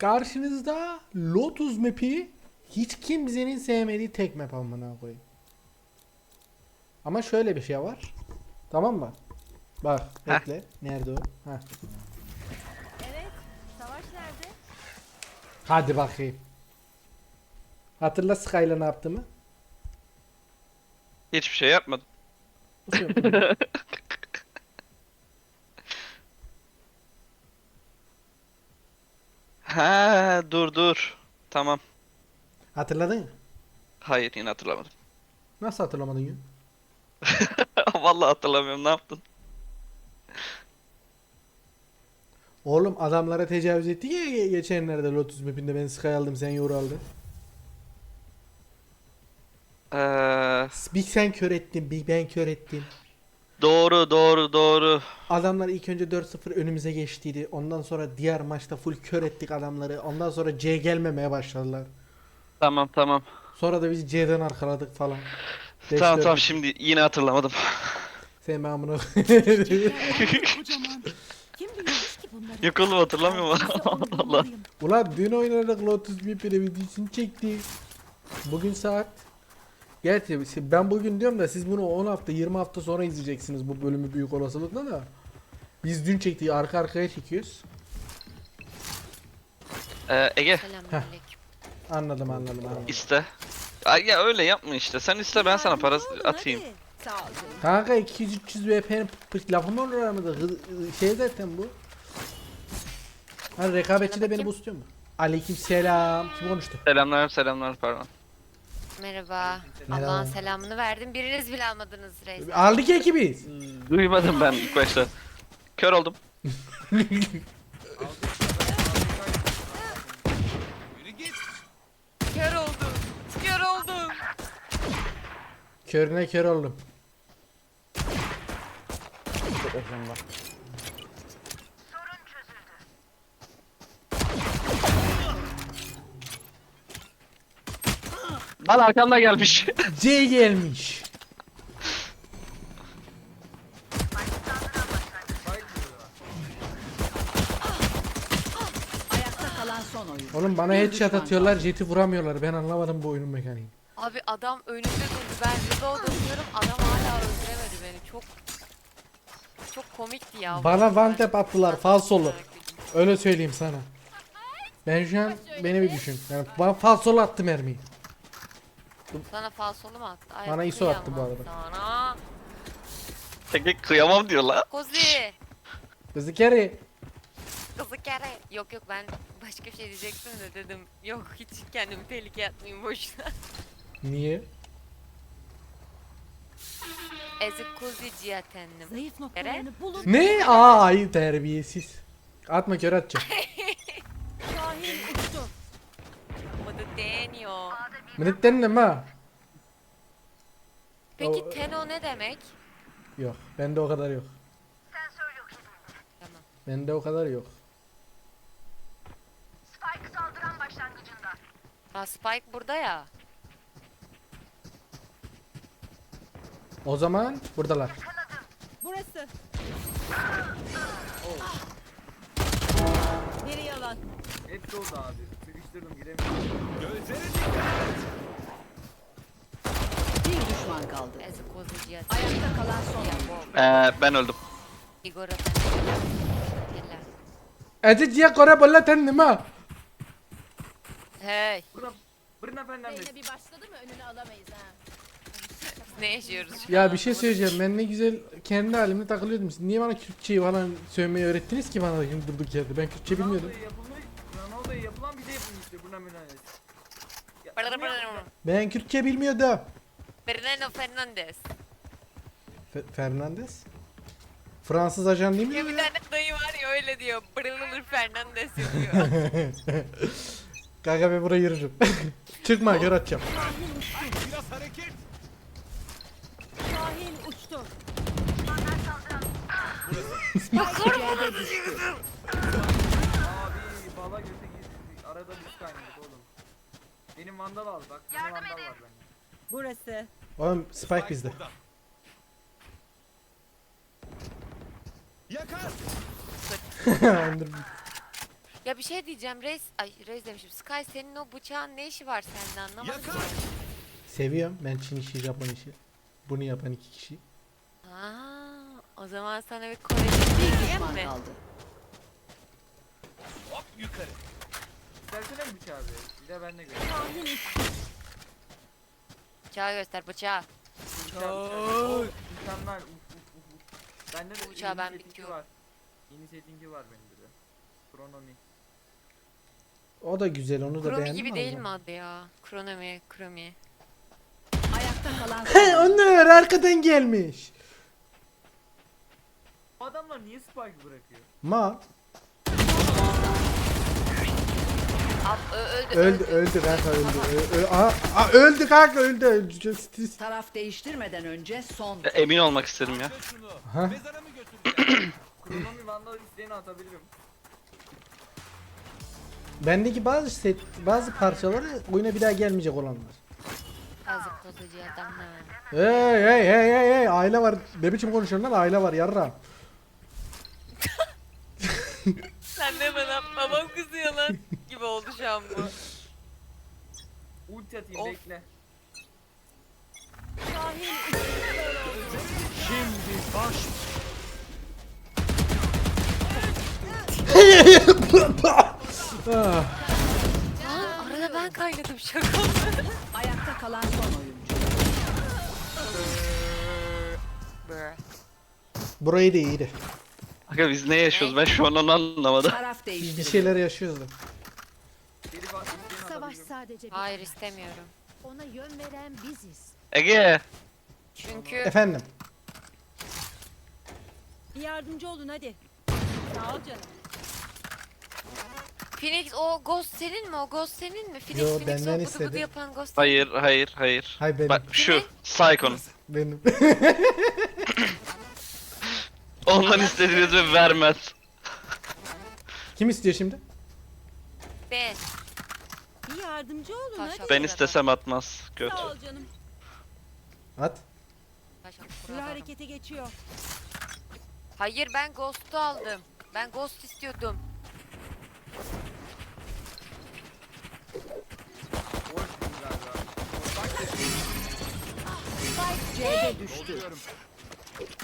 Karşınızda Lotus map'i hiç kimsenin sevmediği tek map amına koyayım. Ama şöyle bir şey var. Tamam mı? Bak Heh. bekle. Nerede o? Heh. Evet. Savaş nerede? Hadi bakayım. Hatırla Sky'la ne yaptığımı? Hiçbir şey yapmadım. Nasıl? Ha dur dur. Tamam. Hatırladın mı? Hayır yine hatırlamadım. Nasıl hatırlamadın ya? Vallahi hatırlamıyorum ne yaptın? Oğlum adamlara tecavüz etti ya ge- geçenlerde Lotus map'inde ben Sky aldım sen yoru aldın. Ee, Bir sen kör ettin, bir ben kör ettim. Doğru doğru doğru. Adamlar ilk önce 4-0 önümüze geçtiydi. Ondan sonra diğer maçta full kör ettik adamları. Ondan sonra C gelmemeye başladılar. Tamam tamam. Sonra da biz C'den arkaladık falan. Beş Tamam dört- tamam şimdi yine hatırlamadım. Sen ben bunu... Kocaman. Kim bilmiş ki bunları? Yok oğlum hatırlamıyorum. Allah Allah. Ulan dün oynadık Lotus bir videosunu çektik. Bugün saat... Gerçi ben bugün diyorum da siz bunu 10 hafta 20 hafta sonra izleyeceksiniz bu bölümü büyük olasılıkla da. Biz dün çektiği arka arkaya çekiyoruz. Ee, Ege Selamünaleyküm. Anladım anladım anladım. iste. Ay ya öyle yapma işte. Sen iste ben sana para olun, atayım. Sağ ol canım. Kanka 200-300 VPN p- lafı mı olur aramızda? Şey zaten bu. Hani rekabetçi de beni boostluyor mu? Aleyküm selam. Kim konuştu? Selamlar selamlar pardon. Merhaba. Merhaba. Allah'ın selamını verdim. Biriniz bile almadınız reis. Aldık ekibiz. Duymadım ben ilk başta. Kör oldum. Kör oldum. Kör oldum. Körüne kör oldum. Lan arkamda gelmiş. C gelmiş. Ayakta kalan son oyun. Oğlum bana headshot atıyorlar, jeti vuramıyorlar. Ben anlamadım bu oyunun mekaniğini. Abi adam önümde durdu. Ben reload atıyorum. Adam hala öldüremedi beni. Çok çok komikti ya. Bana one tap attılar, falsolu. Öyle söyleyeyim sana. Ben şu an beni bir düşün. Yani bana falsolu attı mermiyi. Sana falsolu mu attı? Ay, Bana ISO attı bu arada. Sana. Ege kıyamam diyor la. Kozi. Kızı kere. Kızı kere. Yok yok ben başka bir şey diyecektim de dedim. Yok hiç kendimi tehlikeye atmayayım boşuna. Niye? Ezik kuzi cihatendim. Zayıf noktalarını bulun. Ne? Aa ay terbiyesiz. Atma kör atacağım. deniyor. Minitten ne ma? Peki O- Teno ne demek? Yok. Bende o kadar yok. Tamam. Bende o kadar yok. Ha Spike burada ya. O zaman buradalar. Burası. Biri yalan. Hepsi oldu abi. Sıkıştırdım gidemiyorum. Bir düşman kaldı. Ayakta kalan son Ya oyun. bu. Ee, ben öldüm. Edi diye kore bolla tendim ha. Hey. Bırna, bırna efendim. bir başladı mı önünü alamayız ha. Ne yaşıyoruz şu Ya bir şey söyleyeceğim. Ben ne güzel kendi halimde takılıyordum. Siz niye bana Kürtçeyi falan söylemeyi öğrettiniz ki bana durduk yerde? Ben Kürtçe bilmiyordum. Yapılmış, yapılan bize yapılmıştır bırna mülanet. Ya, Bırna bunu bırna yapma. bırna. Ben Kürtçe bilmiyordum. Fernando Fernandez. Fe- Fernandez? Fransız ajan değil mi? Ya bir tane dayı var ya öyle diyor. Brılır Fernandez yapıyor. Kanka ben buraya yürürüm. Çıkma gör atacağım. Şahin uçtu. Abi bala göte gir. Arada biz kaynadık oğlum. Benim vandal al bak. Yardım vandal var bende. Burası. Oğlum Spike bizde. Yakar. Ya bir şey diyeceğim Reis, ay Reis demişim. Sky senin o bıçağın ne işi var sende anlamadım. ki. Seviyorum ben Çin işi, Japon işi. Bunu yapan iki kişi. Aa, o zaman sana bir Korece Bir diyeyim mi? kaldı. İstersene mi bıçağı abi? Bir de ben de uçtu. Bıçağı göster bıçağı. Bıçağı bıçağı. Mükemmel. Uf uf uf uf. Bende de yeni ben settingi bitiyorum. var. Yeni settingi var bende de. Kronomi. O da güzel onu da Kromi beğendim gibi değil mi adı ya? Kronomi, Kromi. Ayakta kalan onlar arkadan gelmiş. Bu adamlar niye spike bırakıyor? Ma Ab, ö- öldü, öldü öldü kanka öldü. Ö- ö- Aa, aa, öldü kanka öldü. öldü. Stres- Taraf değiştirmeden önce son. E, Emin olmak istedim ya. Ha? Kronomi Vandal isteğini atabilirim. Bendeki bazı set, bazı parçaları oyuna bir daha gelmeyecek olanlar. Kazık bozucu adamlar. Hey hey hey hey hey aile var. Ne biçim konuşuyorsun lan aile var yarra. Sen de bana babam kızıyor lan gibi oldu şu an bu. Ulti atayım Of. bekle. Şahin uçtu. Ah, Lan arada ben kaynadım şaka? Ayakta kalan son oyuncu. Burayı da iyiydi. Aga biz ne yaşıyoruz ben şu an onu anlamadım. Taraf Biz bir şeyler yaşıyoruz da. Biri var isteğini Savaş atabilirim. Sadece bir Hayır istemiyorum. Ona yön veren biziz. Ege. Çünkü Efendim. Bir yardımcı olun hadi. Sağ ol canım. Phoenix o Ghost senin mi? O Ghost senin mi? Phoenix, Yo, Phoenix benden o bıdı istedi. bıdı yapan Ghost Hayır hayır hayır. Hay benim. Bak şu Psychon. Benim. Ondan istediğinizi vermez. Kim istiyor şimdi? Ben. Yardımcı olun Taş hadi. Ben istesem atmaz. Göt. Sağ ol canım. At. Sürü harekete geçiyor. Hayır ben Ghost'u aldım. Ben Ghost istiyordum. Spike C'de düştü.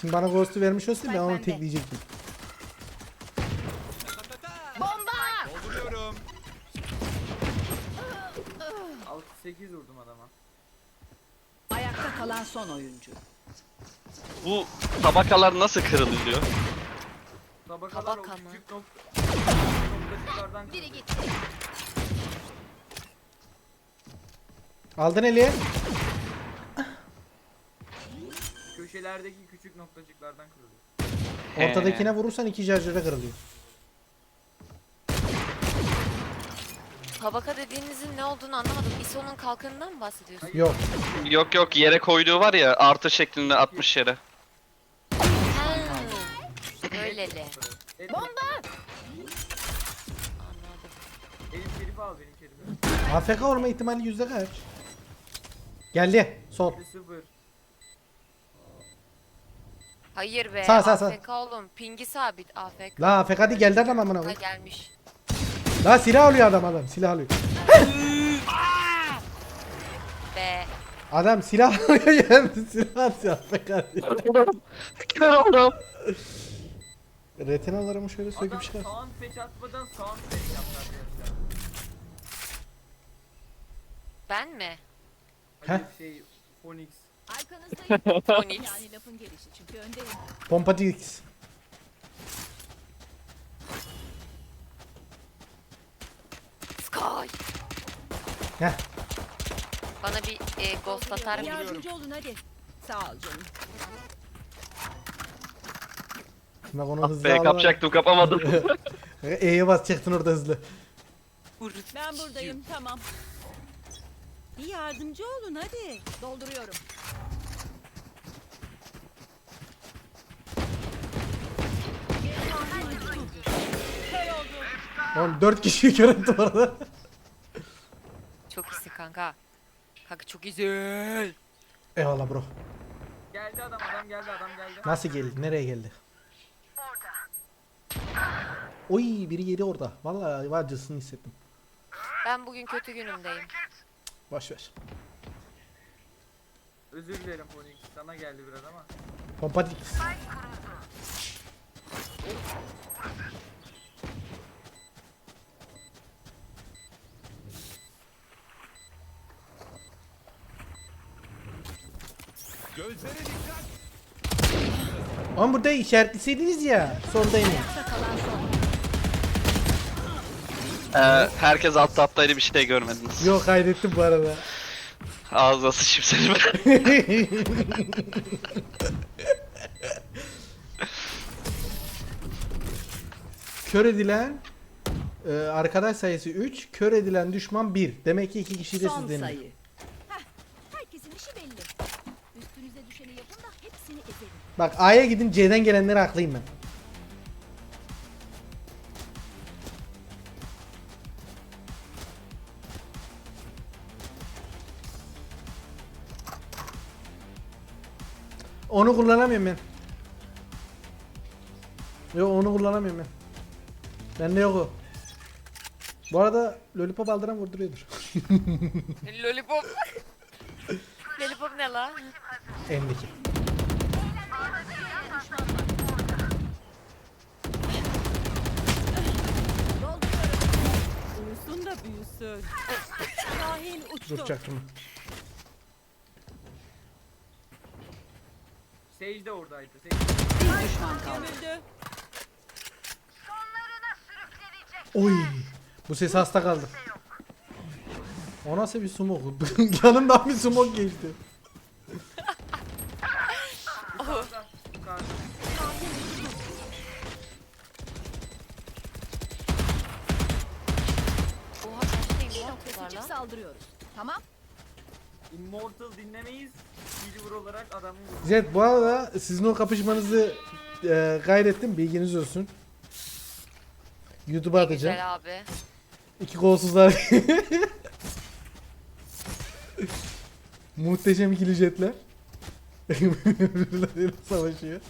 Şimdi bana ghost'u vermiş olsun ben onu tekleyecektim. Kalan son oyuncu. Bu tabakalar nasıl kırılıyor? Tabakalar Tabaka o mı? küçük nok noktacıklardan Biri gitti. Aldın eli. Köşelerdeki küçük noktacıklardan kırılıyor. Ortadakine vurursan iki şarjöre kırılıyor. Tabaka dediğinizin ne olduğunu anlamadım. ISO'nun kalkanından mı bahsediyorsun? Yok. Yok yok yere koyduğu var ya artı şeklinde 60 yere. Ha, Öyleli. Et, Anladım. Şerifi al benim şerifi. AFK olma ihtimali yüzde kaç? Geldi. Sol. 0 Hayır be. Sağ, sağ, sağ. AFK oğlum. Pingi sabit AFK. La AFK hadi geldi adam amına Ha koyayım. gelmiş. La silah alıyor adam adam silah alıyor. Be. Adam silah alıyor yani silah atıyor AFK diyor. Kör oldum. Retinalarımı şöyle Adam söküp çıkar. sound patch atmadan sound patch. Ben mi? Heh. şey Phoenix. Arkanızdayım. Phoenix. yani lafın gelişi çünkü öndeyim. Pompa Sky. Heh. Bana bir e, ghost atar mı? yardımcı olun hadi. Sağ ol canım. Bak onu Ah hızlı be al. kapacaktım kapamadım. E'ye basacaktın orada hızlı. Ben buradayım tamam. Bir yardımcı olun hadi. Dolduruyorum. Oğlum 4 kişiyi ettim orada. Çok iyisin kanka. Kanka çok iyisin. Eyvallah bro. Geldi adam adam geldi adam geldi. Nasıl geldi? Nereye geldi? Oy biri yedi orada. Vallahi acısını hissettim. Ben bugün kötü günümdeyim. Boş ver. Özür dilerim Phoenix. Sana geldi biraz ama. Pompadik. Ama burada işaretleseydiniz ya. Sondayım. Ee, herkes altta alttaydı bir şey görmediniz. Yok kaydettim bu arada. Ağzına sıçayım seni ben. Kör edilen e, arkadaş sayısı 3, kör edilen düşman 1. Demek ki iki kişi de Son sizden. sayı. Bak A'ya gidin C'den gelenleri aklıyım ben. Onu kullanamıyorum ben. Yok onu kullanamıyorum ben. Bende yok o. Bu arada Lollipop aldıran vurduruyordur. Lollipop. Lollipop ne la? Endeki. Uyusun da büyüsün. Şahin uçtu. Dur çaktırma. Sage de oradaydı. Sage. Bir düşman kaldı. Gömüldü. Oy. Bu ses hasta kaldı. O nasıl bir smoke? Yanımdan bir smoke geçti. Saldırıyoruz. Tamam. Immortal dinlemeyiz. Silver olarak adamın Jet bu arada sizin o kapışmanızı e, kaydettim bilginiz olsun. YouTube'a atacağım. Güzel abi. İki kolsuzlar. Muhteşem ikili jetler. Birbirleriyle savaşıyor.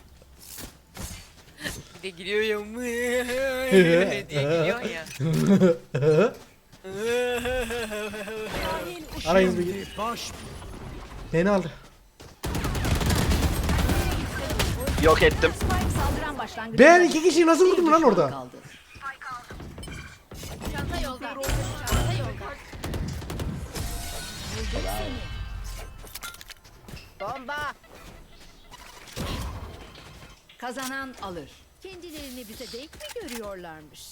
Bir de giriyor ya. diye giriyorsun ya. Arayız bir Beni aldı. Yok ettim. Spike saldıran başlangıcı. Ben iki kişiyi nasıl vurdum lan orada? Kaldı. Çanta yolda. Çanta yolda. Buldum seni. Bomba. Kazanan alır. Kendilerini bize denk mi görüyorlarmış?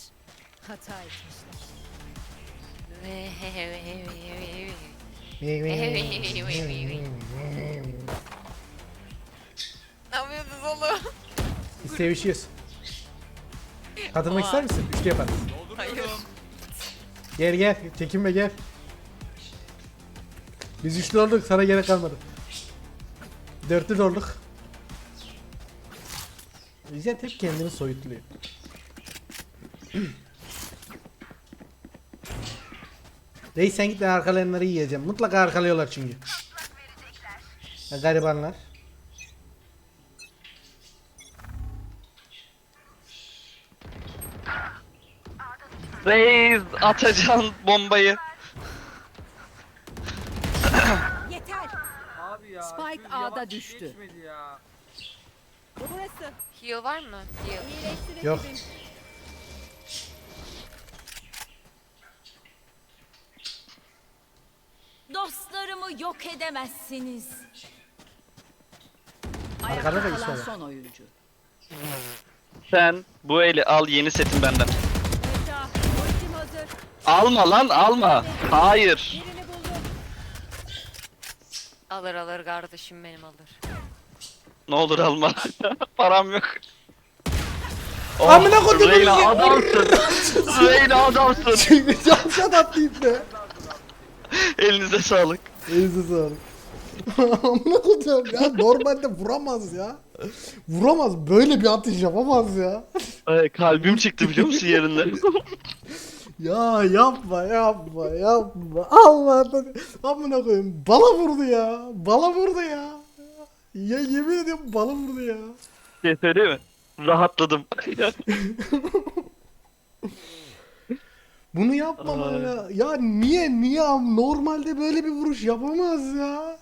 Hata etmişler. Ne yapıyorsunuz oğlum? Biz sevişiyoruz. Katılmak ister misin? Üçlü yaparız. Hayır. Gel gel. Çekinme gel. Biz üçlü olduk. Sana gerek kalmadı. Dörtlü de olduk. İzzet hep kendini soyutluyor. Reis sen git ben arkalayanları yiyeceğim. Mutlaka arkalıyorlar çünkü. Ya garibanlar. Reis atacaksın bombayı. Yeter. Abi ya. Spike A'da düştü. Ya. Burası. Heal var mı? Heal. Yok. ekibim. Dostlarımı yok edemezsiniz. Ayakta Arkada da kalan var. son oyuncu. Sen bu eli al yeni setin benden. Eda, ultim hazır. Alma lan alma. Hayır. Birini buldum. Alır alır kardeşim benim alır. Ne olur alma. Param yok. Amına koydum Reyna bizi. adamsın. Reyna adamsın. Camşat atlayıp be. Elinize sağlık. Elinize sağlık. Amına koyayım ya normalde vuramaz ya. Vuramaz böyle bir atış yapamaz ya. Ay, kalbim çıktı biliyor musun yerinden? Ya yapma yapma yapma. Allah amına koyayım. Bala vurdu ya. Bala vurdu ya. Ya yemin ediyorum bala vurdu ya. şey söyleyeyim mi? Rahatladım. Bunu yapmamalı. Ya niye niye normalde böyle bir vuruş yapamaz ya?